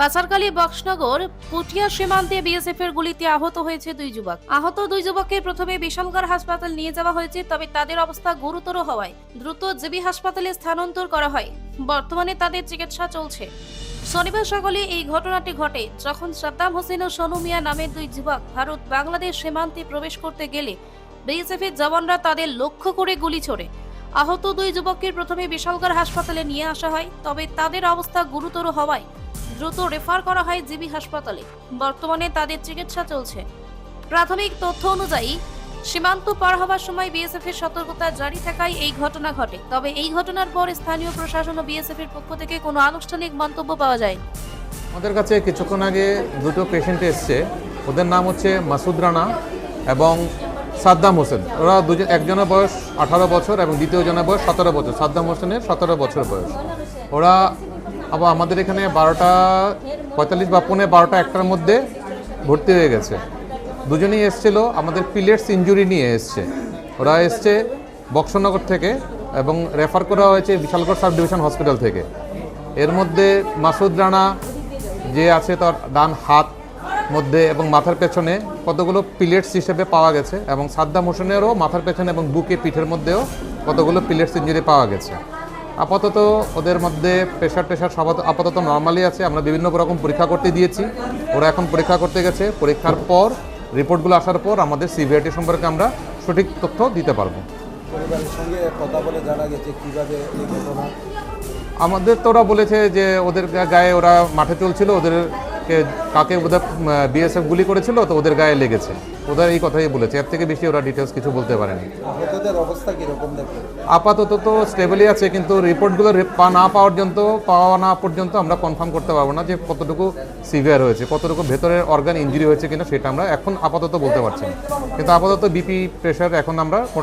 পাচারকালী বক্সনগর পুটিয়া সীমান্তে বিএসএফ এর গুলিতে আহত হয়েছে দুই যুবক। আহত দুই যুবককে প্রথমে বিশালগড় হাসপাতাল নিয়ে যাওয়া হয়েছে, তবে তাদের অবস্থা গুরুতর হওয়ায় দ্রুত জিবি হাসপাতালে স্থানান্তর করা হয়। বর্তমানে তাদের চিকিৎসা চলছে। শনিবার সকালে এই ঘটনাটি ঘটে। যখন সাদ্দাম হোসেন ও সোনু মিয়া নামের দুই যুবক ভারত বাংলাদেশ সীমান্তে প্রবেশ করতে গেলে বিএসএফ এর জওয়ানরা তাদের লক্ষ্য করে গুলি ছোড়ে। আহত দুই যুবককে প্রথমে বিশালগড় হাসপাতালে নিয়ে আসা হয়, তবে তাদের অবস্থা গুরুতর হওয়ায় দ্রুত রেফার করা হয় জিবি হাসপাতালে। বর্তমানে তাদের চিকিৎসা চলছে। প্রাথমিক তথ্য অনুযায়ী, সীমান্ত পার হওয়ার সময় বিএসএফ এর সতর্কতা জারি থাকায় এই ঘটনা ঘটে। তবে এই ঘটনার পর স্থানীয় প্রশাসন ও বিএসএফ এর পক্ষ থেকে কোনো আনুষ্ঠানিক মন্তব্য পাওয়া যায়নি। আমাদের কাছে কিছুক্ষণ আগে দুটো পেশেন্ট এসছে। ওদের নাম হচ্ছে মাসুদ রানা এবং সাদ্দাম হোসেন। ওরা দুজন, একজনের বয়স আঠারো বছর এবং দ্বিতীয় জনের বয়স সতেরো বছর। সাদ্দাম হোসেনের সতেরো বছর বয়স। ওরা আবার আমাদের এখানে বারোটা পঁয়তাল্লিশ বা পৌনে বারোটা একটার মধ্যে ভর্তি হয়ে গেছে। দুজনেই এসছিল, আমাদের পিলেটস ইঞ্জুরি নিয়ে এসছে। ওরা এসছে বক্সনগর থেকে এবং রেফার করা হয়েছে বিশালগড় সাব ডিভিশন হসপিটাল থেকে। এর মধ্যে মাসুদ রানা যে আছে তার ডান হাত মধ্যে এবং মাথার পেছনে কতগুলো পিলেটস হিসেবে পাওয়া গেছে এবং সাদ্দাম হোসেনেরও মাথার পেছনে এবং বুকে পিঠের মধ্যেও কতগুলো পিলেটস ইঞ্জুরি পাওয়া গেছে। আপাতত ওদের মধ্যে প্রেশার টেশার সব আপাতত নর্মালি আছে। আমরা বিভিন্ন রকম পরীক্ষা করতে দিয়েছি। ওরা এখন পরীক্ষা করতে গেছে। পরীক্ষার পর রিপোর্টগুলো আসার পর আমাদের সিভিআইটি সম্পর্কে আমরা সঠিক তথ্য দিতে পারব। সঙ্গে কথা বলে জানা গেছে কীভাবে এই ঘটনা? আমাদের তো ওরা বলেছে যে ওদের গায়ে ওরা মাঠে চলছিল ওদেরকে কাকে কাকে ওদের বিএসএফ গুলি করেছিল তো ওদের গায়ে লেগেছে। ওদের এই কথাই বলেছে। এর থেকে বেশি ওরা ডিটেলস কিছু বলতে পারেনি। অবস্থা কীরকম আপাতত তো স্টেবলই আছে কিন্তু রিপোর্টগুলো পা না পাওয়ার পর্যন্ত পাওয়া না পর্যন্ত আমরা কনফার্ম করতে পারব না যে কতটুকু সিভিয়ার হয়েছে কতটুকু ভেতরের অর্গান ইঞ্জুরি হয়েছে কিনা সেটা আমরা এখন আপাতত বলতে পারছি না। কিন্তু আপাতত বিপি প্রেশার এখন আমরা